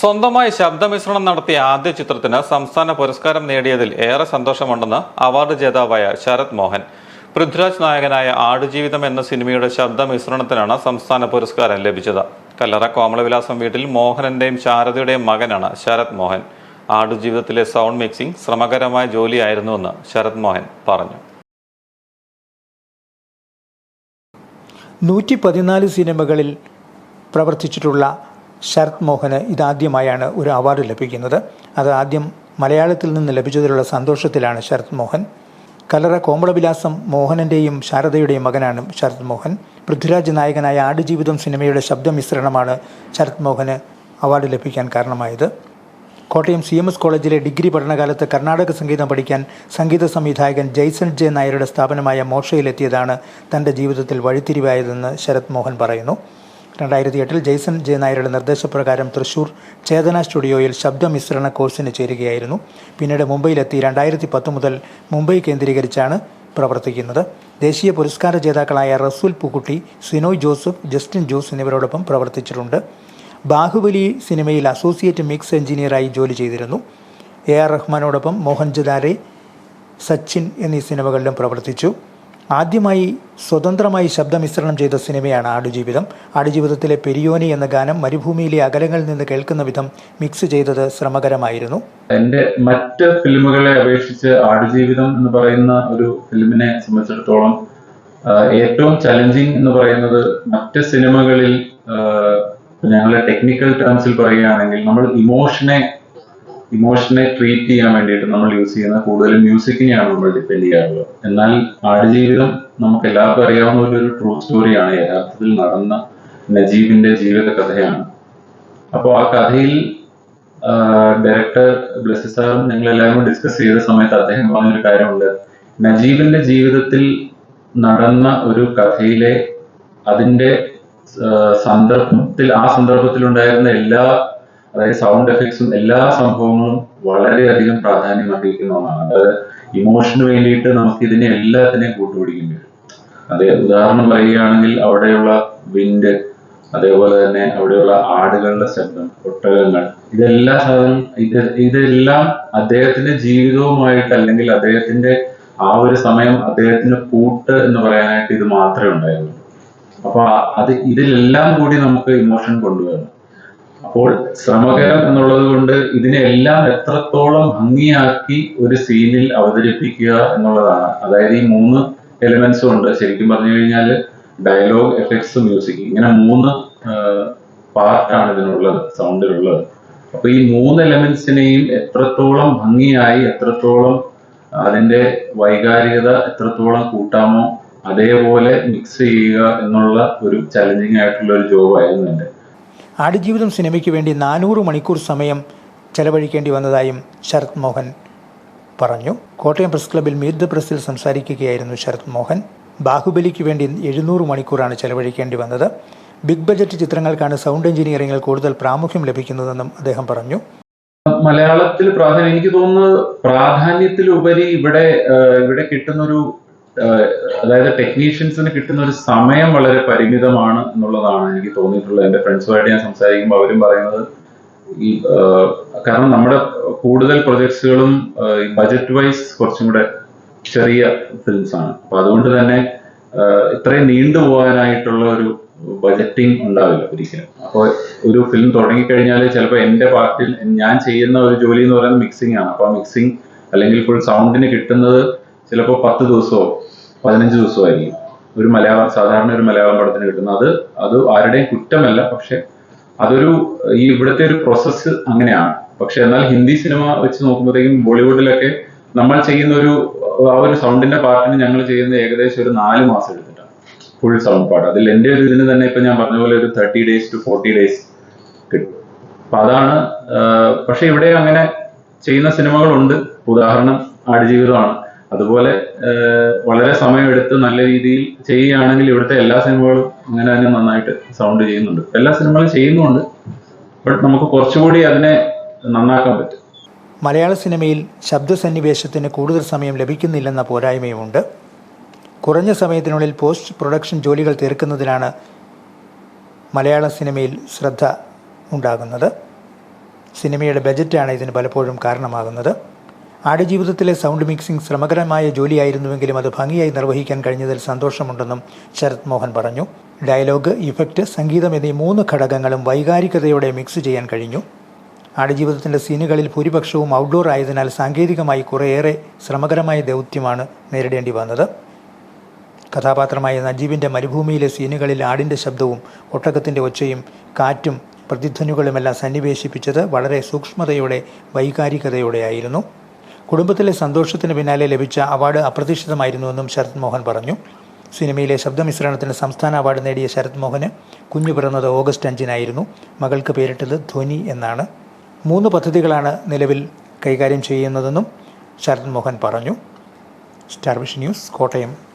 സ്വന്തമായി ശബ്ദമിശ്രണം നടത്തിയ ആദ്യ ചിത്രത്തിന് സംസ്ഥാന പുരസ്കാരം നേടിയതിൽ ഏറെ സന്തോഷമുണ്ടെന്ന് അവാർഡ് ജേതാവായ ശരത് മോഹൻ. പൃഥ്വിരാജ് നായകനായ ആടുജീവിതം എന്ന സിനിമയുടെ ശബ്ദമിശ്രണത്തിനാണ് സംസ്ഥാന പുരസ്കാരം ലഭിച്ചത്. കല്ലറ കോമളവിലാസം വീട്ടിൽ മോഹനന്റെയും ശാരദയുടെയും മകനാണ് ശരത് മോഹൻ. ആടുജീവിതത്തിലെ സൗണ്ട് മിക്സിംഗ് ശ്രമകരമായ ജോലിയായിരുന്നുവെന്ന് ശരത് മോഹൻ പറഞ്ഞു. നൂറ്റി പതിനാല് സിനിമകളിൽ പ്രവർത്തിച്ചിട്ടുള്ള ശരത് മോഹന് ഇതാദ്യമായാണ് ഒരു അവാർഡ് ലഭിക്കുന്നത്. അത് ആദ്യം മലയാളത്തിൽ നിന്ന് ലഭിച്ചതിലുള്ള സന്തോഷത്തിലാണ് ശരത് മോഹൻ. കലറ കോമളവിലാസം മോഹനന്റെയും ശാരദയുടെയും മകനാണ് ശരത് മോഹൻ. പൃഥ്വിരാജ് നായകനായ ആടുജീവിതം സിനിമയുടെ ശബ്ദമിശ്രണമാണ് ശരത് മോഹന് അവാർഡ് ലഭിക്കാൻ കാരണമായത്. കോട്ടയം സി എം എസ് കോളേജിലെ ഡിഗ്രി പഠനകാലത്ത് കർണാടക സംഗീതം പഠിക്കാൻ സംഗീത സംവിധായകൻ ജയ്സൺ ജെ നായരുടെ സ്ഥാപനമായ മോഷയിലെത്തിയതാണ് തന്റെ ജീവിതത്തിൽ വഴിത്തിരിവായതെന്ന് ശരത് മോഹൻ പറയുന്നു. രണ്ടായിരത്തി എട്ടിൽ ജെയ്സൺ ജെ നായരുടെ നിർദ്ദേശപ്രകാരം തൃശൂർ ചേതന സ്റ്റുഡിയോയിൽ ശബ്ദമിശ്രണ കോഴ്സിന് ചേരുകയായിരുന്നു. പിന്നീട് മുംബൈയിലെത്തി രണ്ടായിരത്തി പത്ത് മുതൽ മുംബൈ കേന്ദ്രീകരിച്ചാണ് പ്രവർത്തിക്കുന്നത്. ദേശീയ പുരസ്കാര ജേതാക്കളായ റസൂൽ പുക്കുട്ടി സിനോയ് ജോസഫ് ജസ്റ്റിൻ ജോസ് എന്നിവരോടൊപ്പം പ്രവർത്തിച്ചിട്ടുണ്ട്. ബാഹുബലി സിനിമയിൽ അസോസിയേറ്റ് മിക്സ് എഞ്ചിനീയറായി ജോലി ചെയ്തിരുന്നു. എ ആർ റഹ്മാനോടൊപ്പം മോഹൻജദാരെ സച്ചിൻ എന്നീ സിനിമകളിലും പ്രവർത്തിച്ചു. ആദ്യമായി സ്വതന്ത്രമായി ശബ്ദമിശ്രണം ചെയ്ത സിനിമയാണ് ആടുജീവിതം. ആടുജീവിതത്തിലെ പെരിയോനി എന്ന ഗാനം മരുഭൂമിയിലെ അകലങ്ങളിൽ നിന്ന് കേൾക്കുന്ന വിധം മിക്സ് ചെയ്തത് ശ്രമകരമായിരുന്നു. എന്റെ മറ്റ് ഫിലിമുകളെ അപേക്ഷിച്ച് ആടുജീവിതം എന്ന് പറയുന്ന ഒരു ഫിലിമിനെ സംബന്ധിച്ചിടത്തോളം ഏറ്റവും ചലഞ്ചിങ് എന്ന് പറയുന്നത് മറ്റ് സിനിമകളിൽ ഞങ്ങളുടെ ടെക്നിക്കൽ ടേംസിൽ പറയുകയാണെങ്കിൽ നമ്മൾ ഇമോഷനെ ഇമോഷനെ ട്രീറ്റ് ചെയ്യാൻ വേണ്ടിയിട്ട് നമ്മൾ യൂസ് ചെയ്യുന്ന കൂടുതലും മ്യൂസിക്കിനെയാണ് നമ്മൾ ഡിപ്പെൻഡ് ചെയ്യാറുള്ളത്. എന്നാൽ ആടുജീവിതം നമുക്ക് എല്ലാവർക്കും അറിയാവുന്ന ഒരു ട്രൂ സ്റ്റോറിയാണ് യഥാർത്ഥത്തിൽ നടന്ന നജീബിന്റെ ജീവിത കഥയാണ്. അപ്പോൾ ആ കഥയിൽ ഡയറക്ടർ ബ്ലസ്സി സാറും ഞങ്ങൾ എല്ലാവരും ഡിസ്കസ് ചെയ്ത സമയത്ത് അദ്ദേഹം പറഞ്ഞൊരു കാര്യമുണ്ട്. നജീബിന്റെ ജീവിതത്തിൽ നടന്ന ഒരു കഥയിലെ അതിന്റെ സന്ദർഭത്തിൽ ആ സന്ദർഭത്തിൽ ഉണ്ടായിരുന്ന എല്ലാ അതായത് സൗണ്ട് എഫക്ട്സും എല്ലാ സംഭവങ്ങളും വളരെയധികം പ്രാധാന്യം അർഹിക്കുന്ന ഒന്നാണ്. അതായത് ഇമോഷന് വേണ്ടിയിട്ട് നമുക്ക് ഇതിനെ എല്ലാത്തിനെയും കൂട്ടുപിടിക്കേണ്ടി വരും. അതെ ഉദാഹരണം പറയുകയാണെങ്കിൽ അവിടെയുള്ള വിൻഡ് അതേപോലെ തന്നെ അവിടെയുള്ള ആടുകളുടെ ശബ്ദം ഒട്ടകങ്ങൾ ഇതെല്ലാ സാധനം ഇത് ഇതെല്ലാം അദ്ദേഹത്തിന്റെ ജീവിതവുമായിട്ട് അല്ലെങ്കിൽ അദ്ദേഹത്തിന്റെ ആ ഒരു സമയം അദ്ദേഹത്തിന് കൂട്ട് എന്ന് പറയാനായിട്ട് ഇത് മാത്രമേ ഉണ്ടായിരുന്നുള്ളൂ അപ്പൊ അത് ഇതിലെല്ലാം കൂടി നമുക്ക് ഇമോഷൻ കൊണ്ടുവരണം. അപ്പോൾ ശ്രമകരം എന്നുള്ളത് കൊണ്ട് ഇതിനെല്ലാം എത്രത്തോളം ഭംഗിയാക്കി ഒരു സീനിൽ അവതരിപ്പിക്കുക എന്നുള്ളതാണ്. അതായത് ഈ മൂന്ന് എലിമെന്റ്സും ഉണ്ട് ശരിക്കും പറഞ്ഞു കഴിഞ്ഞാൽ ഡയലോഗ് എഫക്ട്സ് മ്യൂസിക് ഇങ്ങനെ മൂന്ന് പാർട്ടാണ് ഇതിനുള്ളത് സൗണ്ടിലുള്ളത് അപ്പൊ ഈ മൂന്ന് എലമെന്റ്സിനെയും എത്രത്തോളം ഭംഗിയായി എത്രത്തോളം അതിന്റെ വൈകാരികത എത്രത്തോളം കൂട്ടാമോ അതേപോലെ മിക്സ് ചെയ്യുക എന്നുള്ള ഒരു ചലഞ്ചിങ് ആയിട്ടുള്ള ഒരു ജോബ് ആയിരുന്നു എന്റെ. ആടുജീവിതം സിനിമയ്ക്ക് വേണ്ടി നാനൂറ് മണിക്കൂർ സമയം ചെലവഴിക്കേണ്ടി വന്നതായും ശരത് മോഹൻ പറഞ്ഞു. കോട്ടയം പ്രസ് ക്ലബിൽ മീറ്റ് ദ പ്രസിൽ സംസാരിക്കുകയായിരുന്നു ശരത് മോഹൻ. ബാഹുബലിക്ക് വേണ്ടി എഴുന്നൂറ് മണിക്കൂറാണ് ചെലവഴിക്കേണ്ടി വന്നത്. ബിഗ് ബജറ്റ് ചിത്രങ്ങൾക്കാണ് സൗണ്ട് എഞ്ചിനീയറിംഗിൽ കൂടുതൽ പ്രാമുഖ്യം ലഭിക്കുന്നതെന്നും അദ്ദേഹം പറഞ്ഞു. മലയാളത്തിൽ പ്രാധാന്യം എനിക്ക് തോന്നുന്നത് പ്രാധാന്യത്തിലുപരി ഇവിടെ ഇവിടെ കിട്ടുന്ന ഒരു ആഹ് അതായത് ടെക്നീഷ്യൻസിന് കിട്ടുന്ന ഒരു സമയം വളരെ പരിമിതമാണ് എന്നുള്ളതാണ് എനിക്ക് തോന്നിയിട്ടുള്ളത്. എന്റെ ഫ്രണ്ട്സുമായിട്ട് ഞാൻ സംസാരിക്കുമ്പോൾ അവരും പറയുന്നത് ഈ കാരണം നമ്മുടെ കൂടുതൽ പ്രൊജക്ട്സുകളും ബജറ്റ് വൈസ് കുറച്ചും കൂടെ ചെറിയ ഫിലിംസ് ആണ്. അപ്പൊ അതുകൊണ്ട് തന്നെ ഇത്രയും നീണ്ടു പോകാനായിട്ടുള്ള ഒരു ബജറ്റിംഗ് ഉണ്ടാവില്ല ഒരിക്കലും. അപ്പോൾ ഒരു ഫിലിം തുടങ്ങിക്കഴിഞ്ഞാൽ ചിലപ്പോൾ എന്റെ പാർട്ടിൽ ഞാൻ ചെയ്യുന്ന ഒരു ജോലി എന്ന് പറയുന്നത് മിക്സിംഗ് ആണ്. അപ്പോൾ മിക്സിംഗ് അല്ലെങ്കിൽ ഫുൾ സൗണ്ടിന് കിട്ടുന്നത് ചിലപ്പോൾ പത്ത് ദിവസമോ പതിനഞ്ച് ദിവസമോ ആയിരിക്കും. ഒരു മലയാളം സാധാരണ ഒരു മലയാളം പടത്തിന് കിട്ടുന്നത്. അത് അത് ആരുടെയും കുറ്റമല്ല പക്ഷെ അതൊരു ഈ ഇവിടുത്തെ ഒരു പ്രോസസ്സ് അങ്ങനെയാണ്. പക്ഷെ എന്നാൽ ഹിന്ദി സിനിമ വെച്ച് നോക്കുമ്പോഴത്തേക്കും ബോളിവുഡിലൊക്കെ നമ്മൾ ചെയ്യുന്ന ഒരു ആ ഒരു സൗണ്ടിന്റെ പാട്ടിന് ഞങ്ങൾ ചെയ്യുന്ന ഏകദേശം ഒരു നാല് മാസം എടുത്തിട്ടാണ്. ഫുൾ സൗണ്ട് പാട്ട്. അതിൽ എന്റെ ഒരു ഇതിന് തന്നെ ഇപ്പൊ ഞാൻ പറഞ്ഞ പോലെ ഒരു thirty days to forty days കിട്ടും. അപ്പൊ അതാണ് പക്ഷെ ഇവിടെ അങ്ങനെ ചെയ്യുന്ന സിനിമകളുണ്ട്. ഉദാഹരണം ആടുജീവിതമാണ്. അതുപോലെ വളരെ സമയമെടുത്ത് നല്ല രീതിയിൽ ചെയ്യുകയാണെങ്കിൽ ഇവിടുത്തെ എല്ലാ സിനിമകളും അങ്ങനെ തന്നെ നന്നായിട്ട് സൗണ്ട് ചെയ്യുന്നുണ്ട്. എല്ലാ സിനിമകളും ചെയ്യുന്നുണ്ട് ബട്ട് നമുക്ക് കുറച്ചുകൂടി അതിനെ നന്നാക്കാൻ പറ്റും. മലയാള സിനിമയിൽ ശബ്ദ സന്നിവേശത്തിന് കൂടുതൽ സമയം ലഭിക്കുന്നില്ലെന്ന പോരായ്മയുമുണ്ട്. കുറഞ്ഞ സമയത്തിനുള്ളിൽ പോസ്റ്റ് പ്രൊഡക്ഷൻ ജോലികൾ തീർക്കുന്നതിനാണ് മലയാള സിനിമയിൽ ശ്രദ്ധ ഉണ്ടാകുന്നത്. സിനിമയുടെ ബജറ്റാണ് ഇതിന് പലപ്പോഴും കാരണമാകുന്നത്. ആടുജീവിതത്തിലെ സൗണ്ട് മിക്സിംഗ് ശ്രമകരമായ ജോലിയായിരുന്നുവെങ്കിലും അത് ഭംഗിയായി നിർവഹിക്കാൻ കഴിഞ്ഞതിൽ സന്തോഷമുണ്ടെന്നും ശരത് മോഹൻ പറഞ്ഞു. ഡയലോഗ് ഇഫക്റ്റ് സംഗീതം എന്നീ മൂന്ന് ഘടകങ്ങളും വൈകാരികതയോടെ മിക്സ് ചെയ്യാൻ കഴിഞ്ഞു. ആടുജീവിതത്തിന്റെ സീനുകളിൽ ഭൂരിപക്ഷവും ഔട്ട്ഡോർ ആയതിനാൽ സാങ്കേതികമായി കുറേയേറെ ശ്രമകരമായ ദൗത്യമാണ് നേരിടേണ്ടി വന്നത്. കഥാപാത്രമായ നജീബിന്റെ മരുഭൂമിയിലെ സീനുകളിൽ ആടിന്റെ ശബ്ദവും ഒട്ടകത്തിന്റെ ഒച്ചയും കാറ്റും പ്രതിധ്വനികളുമെല്ലാം സന്നിവേശിപ്പിച്ചത് വളരെ സൂക്ഷ്മതയോടെ വൈകാരികതയോടെയായിരുന്നു. കുടുംബത്തിലെ സന്തോഷത്തിന് പിന്നാലെ ലഭിച്ച അവാർഡ് അപ്രതീക്ഷിതമായിരുന്നുവെന്നും ശരത് മോഹൻ പറഞ്ഞു. സിനിമയിലെ ശബ്ദമിശ്രണത്തിന് സംസ്ഥാന അവാർഡ് നേടിയ ശരത് മോഹന് കുഞ്ഞു പിറന്നത് ഓഗസ്റ്റ് അഞ്ചിനായിരുന്നു. മകൾക്ക് പേരിട്ടത് ധ്വനി എന്നാണ്. മൂന്ന് പദ്ധതികളാണ് നിലവിൽ കൈകാര്യം ചെയ്യുന്നതെന്നും ശരത് മോഹൻ പറഞ്ഞു. സ്റ്റാർവിഷ് ന്യൂസ് കോട്ടയം.